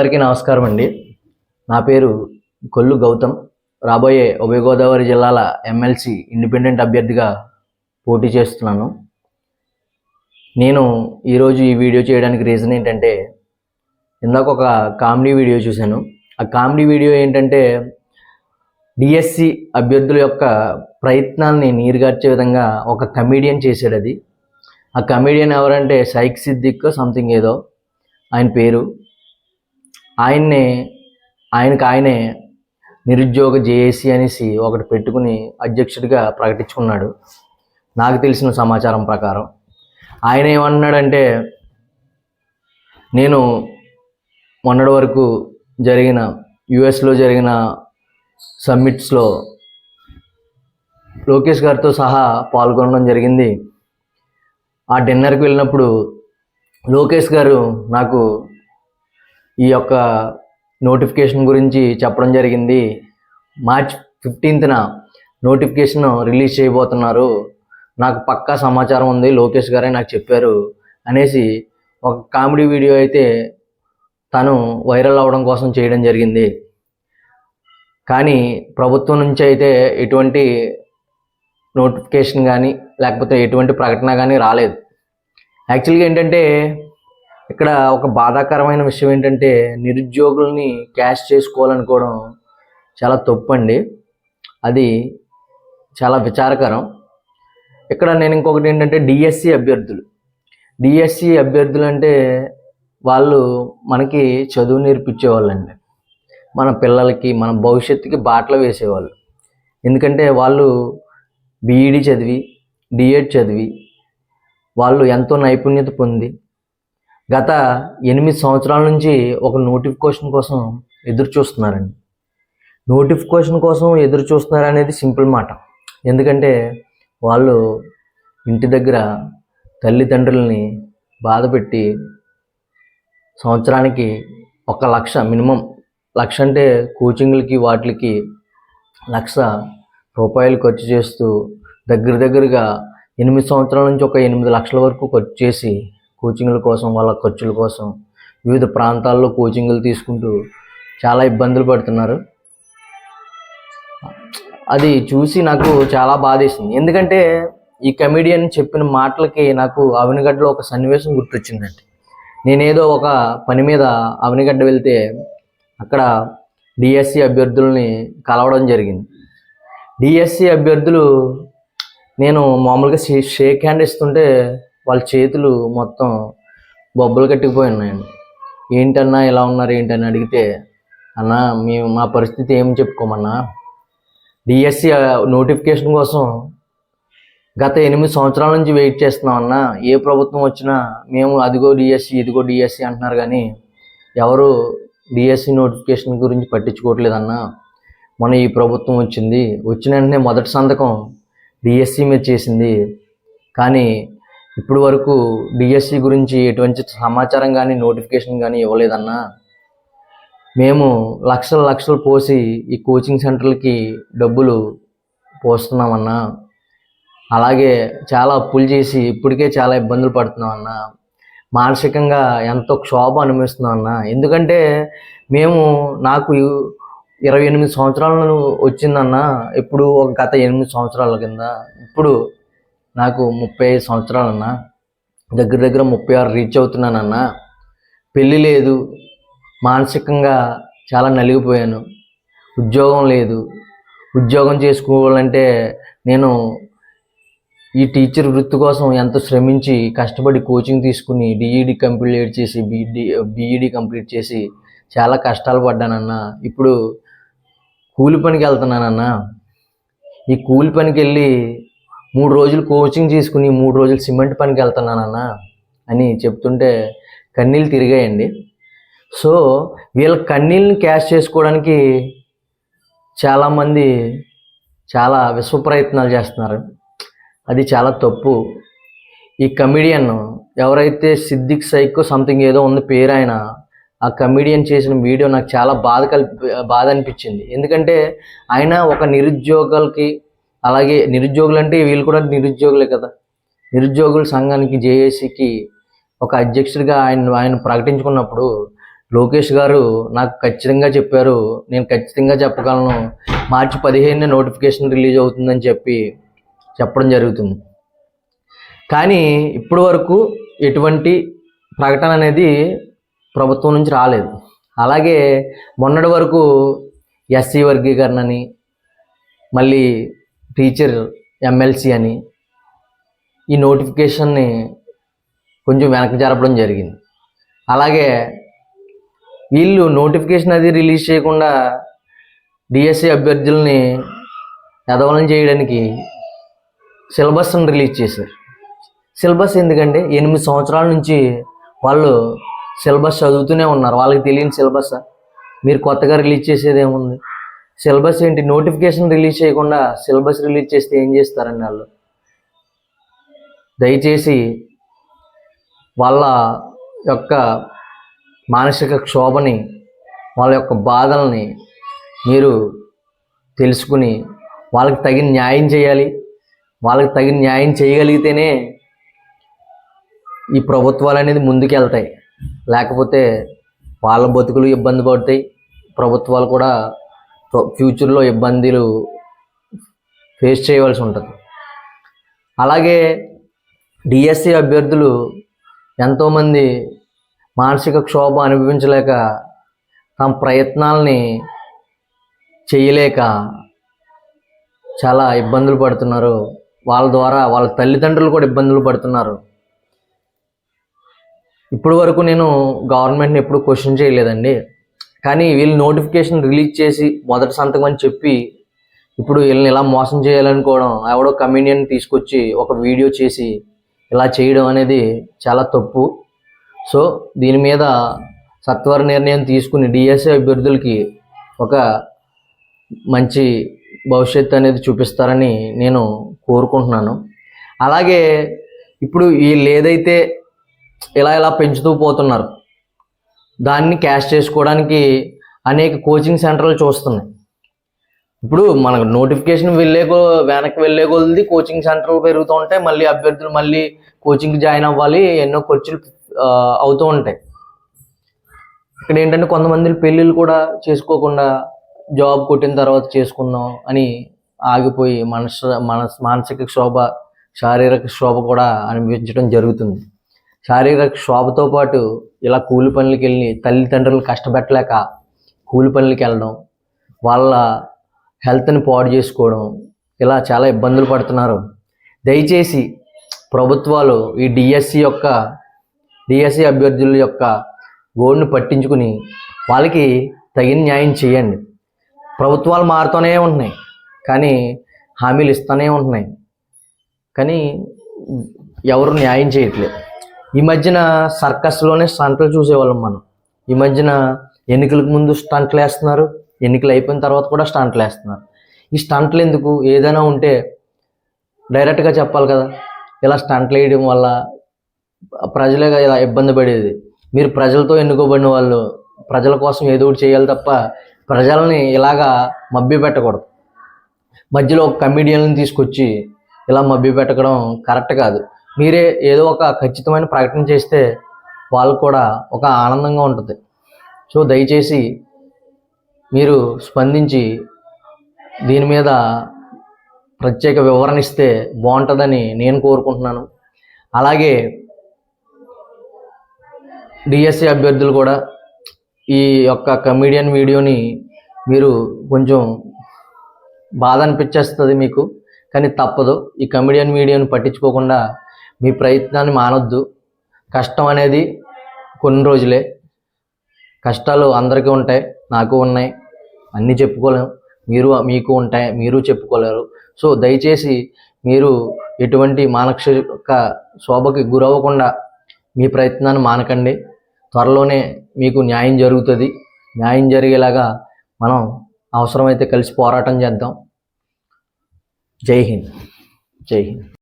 అందరికీ నమస్కారం అండి. నా పేరు కొల్లు గౌతమ్. రాబోయే ఉభయ గోదావరి జిల్లాల ఎమ్మెల్సీ ఇండిపెండెంట్ అభ్యర్థిగా పోటీ చేస్తున్నాను. నేను ఈరోజు ఈ వీడియో చేయడానికి రీజన్ ఏంటంటే ఇందాక ఒక కామెడీ వీడియో చూశాను. ఆ కామెడీ వీడియో ఏంటంటే డిఎస్సి అభ్యర్థుల యొక్క ప్రయత్నాల్ని నీరుగార్చే విధంగా ఒక కమీడియన్ చేశాడు అది. ఆ కమీడియన్ ఎవరంటే సైక్ సిద్దిక్ సంథింగ్ ఏదో. ఆయన పేరు ఆయన్నే ఆయనకు ఆయనే నిరుద్యోగ జేఏసీ అనేసి ఒకటి పెట్టుకుని అధ్యక్షుడిగా ప్రకటించుకున్నాడు. నాకు తెలిసిన సమాచారం ప్రకారం. ఆయన ఏమన్నాడంటే నేను మొన్నటి వరకు జరిగిన యుఎస్లో జరిగిన సమ్మిట్స్లో లోకేష్ గారితో సహా పాల్గొనడం జరిగింది. ఆ డిన్నర్కి వెళ్ళినప్పుడు లోకేష్ గారు నాకు ఈ యొక్క నోటిఫికేషన్ గురించి చెప్పడం జరిగింది. మార్చ్ ఫిఫ్టీన్త్న నోటిఫికేషన్ రిలీజ్ చేయబోతున్నారు. నాకు పక్కా సమాచారం ఉంది. లోకేష్ గారే నాకు చెప్పారు అనేసి ఒక కామెడీ వీడియో అయితే తను వైరల్ అవ్వడం కోసం చేయడం జరిగింది. కానీ ప్రభుత్వం నుంచి అయితే ఎటువంటి నోటిఫికేషన్ కానీ లేకపోతే ఎటువంటి ప్రకటన కానీ రాలేదు. యాక్చువల్గా ఏంటంటే ఇక్కడ ఒక బాధాకరమైన విషయం ఏంటంటే నిరుద్యోగుల్ని క్యాష్ చేసుకోవాలనుకోవడం చాలా తప్పు అండి అది చాలా విచారకరం. ఇక్కడ నేను ఇంకొకటి ఏంటంటే డిఎస్సి అభ్యర్థులు. డిఎస్సి అభ్యర్థులు అంటే వాళ్ళు మనకి చదువు నేర్పించేవాళ్ళండి. మన పిల్లలకి మన భవిష్యత్తుకి బాటలు వేసేవాళ్ళు. ఎందుకంటే వాళ్ళు బీఈడి చదివి డిఎడ్ చదివి వాళ్ళు ఎంతో నైపుణ్యత పొంది గత ఎనిమిది సంవత్సరాల నుంచి ఒక నోటిఫికేషన్ కోసం ఎదురు చూస్తున్నారండి. నోటిఫికేషన్ కోసం ఎదురు చూస్తున్నారు అనేది సింపుల్ మాట. ఎందుకంటే వాళ్ళు ఇంటి దగ్గర తల్లిదండ్రులని బాధపెట్టి సంవత్సరానికి ఒక లక్ష మినిమం లక్ష అంటే కోచింగ్లకి వాటికి లక్ష రూపాయలు ఖర్చు చేస్తూ దగ్గర దగ్గరగా ఎనిమిది సంవత్సరాల నుంచి ఒక ఎనిమిది లక్షల వరకు ఖర్చు చేసి కోచింగ్ల కోసం వాళ్ళ ఖర్చుల కోసం వివిధ ప్రాంతాల్లో కోచింగ్లు తీసుకుంటూ చాలా ఇబ్బందులు పడుతున్నారు. అది చూసి నాకు చాలా బాధేసింది. ఎందుకంటే ఈ కమెడియన్ చెప్పిన మాటలకి నాకు అవినగడ్డలో ఒక సన్నివేశం గుర్తొచ్చిందండి. నేనేదో ఒక పని మీద అవనిగడ్డ వెళ్తే అక్కడ డిఎస్సి అభ్యర్థుల్ని కలవడం జరిగింది. డిఎస్సి అభ్యర్థులు నేను మామూలుగా షే షేక్ హ్యాండ్ ఇస్తుంటే వాళ్ళ చేతులు మొత్తం బొబ్బలు కట్టుకుపోయి ఉన్నాయండి. ఏంటన్నా ఇలా ఉన్నారు ఏంటని అడిగితే అన్న మేము మా పరిస్థితి ఏం చెప్పుకోమన్నా డిఎస్సి నోటిఫికేషన్ కోసం గత ఎనిమిది సంవత్సరాల నుంచి వెయిట్ చేస్తున్నామన్న ఏ ప్రభుత్వం వచ్చినా మేము అదిగో డిఎస్సి ఇదిగో డిఎస్సి అంటున్నారు కానీ ఎవరు డిఎస్సి నోటిఫికేషన్ గురించి పట్టించుకోవట్లేదన్న మన ఈ ప్రభుత్వం వచ్చింది వచ్చిన వెంటనే మొదటి సంతకం డిఎస్సి మీద చేసింది కానీ ఇప్పుడు వరకు డిఎస్సి గురించి ఎటువంటి సమాచారం కానీ నోటిఫికేషన్ కానీ ఇవ్వలేదన్నా. మేము లక్షల లక్షలు పోసి ఈ కోచింగ్ సెంటర్లకి డబ్బులు పోస్తున్నామన్నా. అలాగే చాలా అప్పులు చేసి ఇప్పటికే చాలా ఇబ్బందులు పడుతున్నాం మానసికంగా ఎంతో క్షోభ అనుభవిస్తున్నామన్నా. ఎందుకంటే మేము నాకు ఇరవై ఎనిమిది సంవత్సరాలను వచ్చిందన్న. ఇప్పుడు ఒక గత ఎనిమిది సంవత్సరాల కింద. ఇప్పుడు నాకు ముప్పై ఐదు సంవత్సరాలన్న దగ్గర దగ్గర ముప్పై ఆరు రీచ్ అవుతున్నానన్న పెళ్ళి లేదు మానసికంగా చాలా నలిగిపోయాను ఉద్యోగం లేదు. ఉద్యోగం చేసుకోవాలంటే నేను ఈ టీచర్ వృత్తి కోసం ఎంతో శ్రమించి కష్టపడి కోచింగ్ తీసుకుని డిఈడి కంప్లీట్ చేసి బీడి బీఈడి కంప్లీట్ చేసి చాలా కష్టాలు పడ్డానన్న ఇప్పుడు కూలి పనికి వెళ్తున్నానన్న ఈ కూలి పనికి వెళ్ళి మూడు రోజులు కోచింగ్ తీసుకుని మూడు రోజులు సిమెంట్ పనికి వెళ్తున్నానన్న అని చెప్తుంటే కన్నీళ్ళు తిరిగాయండి. సో వీళ్ళ కన్నీళ్ళని క్యాష్ చేసుకోవడానికి చాలామంది చాలా విశ్వ ప్రయత్నాలు చేస్తున్నారు. అది చాలా తప్పు. ఈ కమిడియన్ ఎవరైతే సిద్దిక్ సైకో సంథింగ్ ఏదో ఉంది పేరు ఆయన ఆ కమిడియన్ చేసిన వీడియో నాకు చాలా బాధ కలిపి బాధ అనిపించింది. ఎందుకంటే ఆయన ఒక నిరుద్యోగులకి అలాగే నిరుద్యోగులు అంటే వీళ్ళు కూడా నిరుద్యోగులే కదా. నిరుద్యోగుల సంఘానికి జేఏసీకి ఒక అధ్యక్షుడిగా ఆయన ఆయన ప్రకటించుకున్నప్పుడు లోకేష్ గారు నాకు ఖచ్చితంగా చెప్పారు నేను ఖచ్చితంగా చెప్పగలను. మార్చి పదిహేనునే నోటిఫికేషన్ రిలీజ్ అవుతుందని చెప్పి చెప్పడం జరుగుతుంది. కానీ ఇప్పటి వరకు ఎటువంటి ప్రకటన అనేది ప్రభుత్వం నుంచి రాలేదు. అలాగే మొన్నటి వరకు ఎస్సీ వర్గీకరణ అని మళ్ళీ టీచర్ ఎమ్మెల్సీ అని ఈ నోటిఫికేషన్ని కొంచెం వెనక్కి జరపడం జరిగింది. అలాగే వీళ్ళు నోటిఫికేషన్ అది రిలీజ్ చేయకుండా డిఎస్సి అభ్యర్థుల్ని ఎదవలం చేయడానికి సిలబస్ని రిలీజ్ చేశారు. సిలబస్ ఎందుకంటే ఎనిమిది సంవత్సరాల నుంచి వాళ్ళు సిలబస్ చదువుతూనే ఉన్నారు. వాళ్ళకి తెలియని సిలబస్. మీరు కొత్తగా రిలీజ్ చేసేది ఏముంది? సిలబస్ ఏంటి? నోటిఫికేషన్ రిలీజ్ చేయకుండా సిలబస్ రిలీజ్ చేస్తే ఏం చేస్తారని వాళ్ళు? దయచేసి వాళ్ళ యొక్క మానసిక క్షోభని వాళ్ళ యొక్క బాధల్ని మీరు తెలుసుకుని వాళ్ళకి తగిన న్యాయం చేయాలి. వాళ్ళకి తగిన న్యాయం చేయగలిగితేనే ఈ ప్రభుత్వాలు అనేది ముందుకెళ్తాయి. లేకపోతే వాళ్ళ బతుకులు ఇబ్బంది పడతాయి. ప్రభుత్వాలు కూడా ఫ్యూచర్లో ఇబ్బందులు ఫేస్ చేయవలసి ఉంటుంది. అలాగే డిఎస్సి అభ్యర్థులు ఎంతోమంది మానసిక క్షోభ అనుభవించలేక తమ ప్రయత్నాల్ని చేయలేక చాలా ఇబ్బందులు పడుతున్నారు. వాళ్ళ ద్వారా వాళ్ళ తల్లిదండ్రులు కూడా ఇబ్బందులు పడుతున్నారు. ఇప్పటి వరకు నేను గవర్నమెంట్ని ఎప్పుడు క్వశ్చన్ చేయలేదండి. కానీ వీళ్ళు నోటిఫికేషన్ రిలీజ్ చేసి మొదటి సంతకం అని చెప్పి ఇప్పుడు వీళ్ళని ఇలా మోసం చేయాలనుకోవడం ఎవడో కమ్యూనియన్ తీసుకొచ్చి ఒక వీడియో చేసి ఇలా చేయడం అనేది చాలా తప్పు. సో దీని మీద సత్వర నిర్ణయం తీసుకుని డిఎస్ఏ అభ్యర్థులకి ఒక మంచి భవిష్యత్తు అనేది చూపిస్తారని నేను కోరుకుంటున్నాను. అలాగే ఇప్పుడు వీళ్ళు ఏదైతే ఇలా ఇలా పెంచుతూ పోతున్నారు దాన్ని క్యాష్ చేసుకోవడానికి అనేక కోచింగ్ సెంటర్లు చూస్తున్నాయి. ఇప్పుడు మనకు నోటిఫికేషన్ వెళ్ళే వెనక్కి వెళ్ళే కొద్ది కోచింగ్ సెంటర్లు పెరుగుతూ ఉంటాయి. మళ్ళీ అభ్యర్థులు మళ్ళీ కోచింగ్కి జాయిన్ అవ్వాలి ఎన్నో ఖర్చులు అవుతూ ఉంటాయి. ఇక్కడ ఏంటంటే కొంతమంది పెళ్ళిళ్ళు కూడా చేసుకోకుండా జాబ్ కొట్టిన తర్వాత చేసుకుందాం అని ఆగిపోయి మనసు మనస్ మానసిక క్షోభ శారీరక క్షోభ కూడా అనిపించడం జరుగుతుంది. శారీరక క్షోభతో పాటు ఇలా కూలి పనులకి వెళ్ళి తల్లిదండ్రులు కష్టపెట్టలేక కూలి పనులకి వెళ్ళడం వాళ్ళ హెల్త్ని పాడు చేసుకోవడం ఇలా చాలా ఇబ్బందులు పడుతున్నారు. దయచేసి ప్రభుత్వాలు ఈ డిఎస్సి యొక్క డిఎస్సి అభ్యర్థుల యొక్క గోడును పట్టించుకుని వాళ్ళకి తగిన న్యాయం చేయండి. ప్రభుత్వాలు మారుతూనే ఉంటున్నాయి కానీ హామీలు ఇస్తూనే ఉంటున్నాయి. కానీ ఎవరు న్యాయం చేయట్లేదు. ఈ మధ్యన సర్కస్లోనే స్టంట్లు చూసేవాళ్ళం మనం. ఈ మధ్యన ఎన్నికలకు ముందు స్టంట్లు వేస్తున్నారు ఎన్నికలు అయిపోయిన తర్వాత కూడా స్టంట్లు వేస్తున్నారు. ఈ స్టంట్లు ఎందుకు? ఏదైనా ఉంటే డైరెక్ట్గా చెప్పాలి కదా. ఇలా స్టంట్లు వేయడం వల్ల ప్రజలే ఇలా ఇబ్బంది పడేది. మీరు ప్రజలతో ఎన్నుకోబడిన వాళ్ళు ప్రజల కోసం ఏదో ఒకటి చేయాలి తప్ప ప్రజల్ని ఇలాగా మభ్య పెట్టకూడదు. మధ్యలో ఒక కమిడియన్ని తీసుకొచ్చి ఇలా మభ్య పెట్టడం కరెక్ట్ కాదు. మీరే ఏదో ఒక ఖచ్చితమైన ప్రకటన చేస్తే వాళ్ళకు కూడా ఒక ఆనందంగా ఉంటుంది. సో దయచేసి మీరు స్పందించి దీని మీద ప్రత్యేక వివరణ ఇస్తే బాగుంటుందని నేను కోరుకుంటున్నాను. అలాగే డిఎస్సి అభ్యర్థులు కూడా ఈ యొక్క కమీడియన్ వీడియోని మీరు కొంచెం బాధ అనిపించేస్తుంది మీకు కానీ తప్పదు. ఈ కమెడియన్ వీడియోని పట్టించుకోకుండా మీ ప్రయత్నాన్ని మానొద్దు. కష్టం అనేది కొన్ని రోజులే. కష్టాలు అందరికీ ఉంటాయి నాకు ఉన్నాయి. అన్నీ చెప్పుకోలేము మీరు మీకు ఉంటాయి మీరు చెప్పుకోలేరు. సో దయచేసి మీరు ఎటువంటి మానసిక శోభకి గురవ్వకుండా మీ ప్రయత్నాన్ని మానకండి. త్వరలోనే మీకు న్యాయం జరుగుతుంది. న్యాయం జరిగేలాగా మనం అవసరమైతే కలిసి పోరాటం చేద్దాం. జై హింద్. జై హింద్.